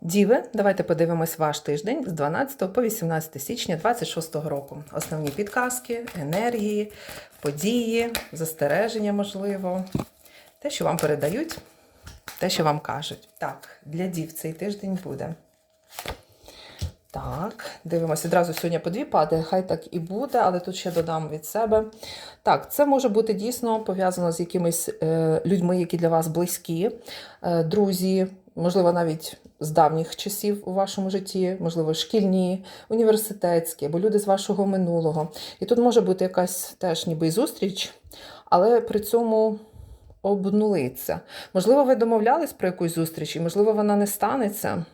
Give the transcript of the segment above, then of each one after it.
Діви, давайте подивимось ваш тиждень з 12 по 18 січня 26 року. Основні підказки, енергії, події, застереження, можливо, те, що вам передають, те, що вам кажуть. Так, для дів цей тиждень буде. Так, дивимося одразу сьогодні по дві падає, хай так і буде, але тут ще додам від себе. Так, це може бути дійсно пов'язано з якимись е, людьми, які для вас близькі, е, друзі, можливо, навіть з давніх часів у вашому житті, можливо, шкільні, університетські або люди з вашого минулого. І тут може бути якась теж ніби зустріч, але при цьому обнулиться. Можливо, ви домовлялись про якусь зустріч, і можливо, вона не станеться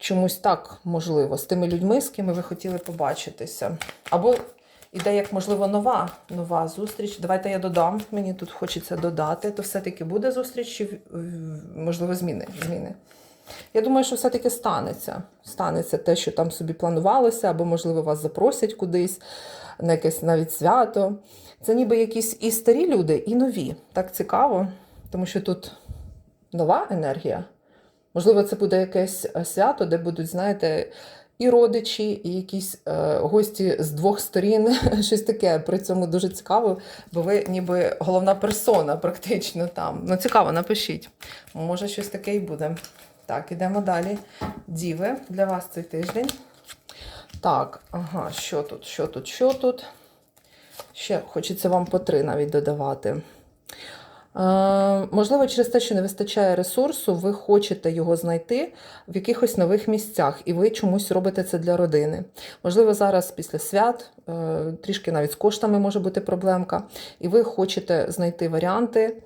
чомусь так можливо, з тими людьми, з ким ви хотіли побачитися. Або іде як, можливо, нова, нова зустріч. Давайте я додам. Мені тут хочеться додати, то все-таки буде зустріч, чи можливо, зміни. зміни. Я думаю, що все-таки станеться. Станеться те, що там собі планувалося, або, можливо, вас запросять кудись на якесь навіть свято. Це ніби якісь і старі люди, і нові. Так цікаво, тому що тут нова енергія. Можливо, це буде якесь е, свято, де будуть, знаєте, і родичі, і якісь е, гості з двох сторін, щось таке. При цьому дуже цікаво, бо ви ніби головна персона практично там. Ну, цікаво, напишіть. Може, щось таке і буде. Так, ідемо далі. Діви для вас цей тиждень. Так, ага, що тут, що тут, що тут? Ще хочеться вам по три навіть додавати. Е, можливо, через те, що не вистачає ресурсу, ви хочете його знайти в якихось нових місцях, і ви чомусь робите це для родини. Можливо, зараз після свят, е, трішки навіть з коштами може бути проблемка, і ви хочете знайти варіанти,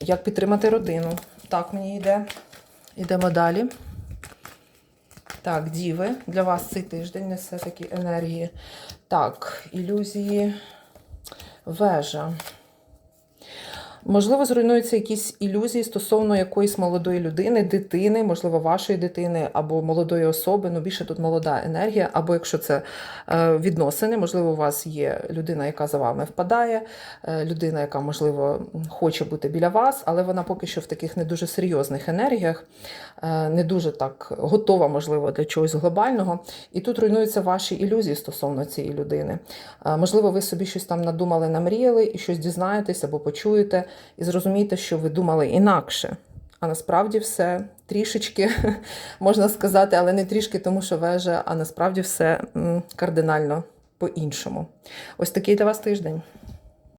як підтримати родину. Так, мені йде. Йдемо далі. Так, діви, для вас цей тиждень несе такі енергії. Так, ілюзії, вежа. Можливо, зруйнуються якісь ілюзії стосовно якоїсь молодої людини, дитини, можливо, вашої дитини або молодої особи. Ну, більше тут молода енергія, або якщо це е, відносини, можливо, у вас є людина, яка за вами впадає, е, людина, яка, можливо, хоче бути біля вас, але вона поки що в таких не дуже серйозних енергіях, е, не дуже так готова, можливо, для чогось глобального. І тут руйнуються ваші ілюзії стосовно цієї людини. Можливо, ви собі щось там надумали, намріяли і щось дізнаєтесь або почуєте, і зрозумієте, що ви думали інакше. А насправді все трішечки, можна сказати, але не трішки, тому що вежа, а насправді все кардинально по-іншому. Ось такий для вас тиждень.